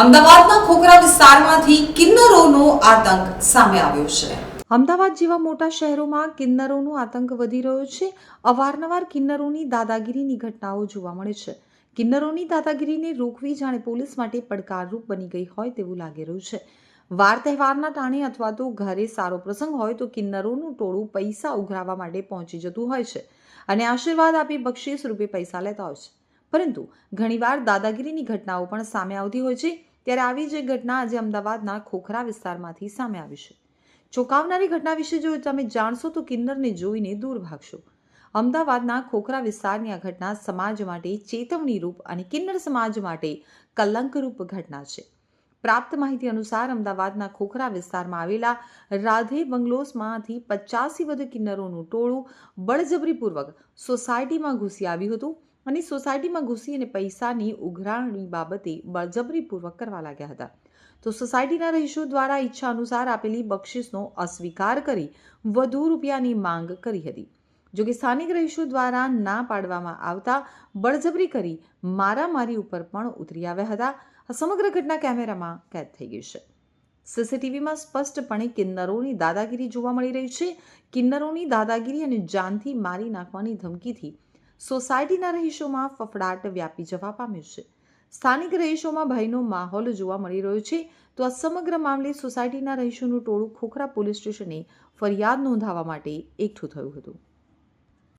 અમદાવાદના ખોખરા વિસ્તારમાંથી કિન્નરોનો આતંક સામે આવ્યો છે. અમદાવાદ જેવા મોટા શહેરોમાં કિન્નરોનો આતંક વધી રહ્યો છે. અવારનવાર કિન્નરોની દાદાગીરીની ઘટનાઓ જોવા મળે છે. કિન્નરોની દાદાગીરીને રોકવી જાણે પોલીસ માટે પડકારરૂપ બની ગઈ હોય તેવું લાગી રહ્યું છે. વાર તહેવારના ટાણે અથવા તો ઘરે સારો પ્રસંગ હોય તો કિન્નરોનું ટોળું પૈસા ઉઘરાવવા માટે પહોંચી જતું હોય છે અને આશીર્વાદ આપી બક્ષીસ રૂપે પૈસા લેતા હોય છે. પરંતુ ઘણીવાર દાદાગીરીની ઘટનાઓ પણ સામે આવતી હોય છે. ત્યારે આવી જ એક ઘટના આજે અમદાવાદના ખોખરા વિસ્તારમાંથી સામે આવી છે. ચોંકાવનારી ઘટના વિશે જો તમે જાણશો તો કિન્નરને જોઈને દૂર ભાગશો. અમદાવાદના ખોખરા વિસ્તારની આ ઘટના સમાજ માટે ચેતવણીરૂપ અને કિન્નર સમાજ માટે કલંકરૂપ ઘટના છે. પ્રાપ્ત માહિતી અનુસાર અમદાવાદના ખોખરા વિસ્તારમાં આવેલા રાધે બંગલોસમાંથી પચાસથી વધુ કિન્નરોનું ટોળું બળજબરીપૂર્વક સોસાયટીમાં ઘૂસી આવ્યું હતું. અને સોસાયટીમાં ઘૂસી અને પૈસાની ઉઘરાણી બાબતે બળજબરીપૂર્વક કરવા લાગ્યા હતા. તો સોસાયટીના રહીશો દ્વારા ઈચ્છા અનુસાર આપેલી બક્ષિસનો અસ્વીકાર કરી વધુ રૂપિયાની માંગ કરી હતી. જોકે સ્થાનિક રહીશો દ્વારા ના પાડવામાં આવતા બળજબરી કરી મારામારી ઉપર પણ ઉતરી આવ્યા હતા. આ સમગ્ર ઘટના કેમેરામાં કેદ થઈ ગઈ છે. સીસીટીવીમાં સ્પષ્ટપણે કિન્નરોની દાદાગીરી જોવા મળી રહી છે. કિન્નરોની દાદાગીરી અને જાનથી મારી નાખવાની ધમકીથી સોસાયટીના રહીશોમાં ફફડાટ વ્યાપી જવા પામ્યો છે. સ્થાનિક રહીશોમાં ભયનો માહોલ જોવા મળી રહ્યો છે. તો આ સમગ્ર મામલે સોસાયટીના રહીશોનું ટોળું ખોખરા પોલીસ સ્ટેશને ફરિયાદ નોંધાવવા માટે એકઠું થયું હતું.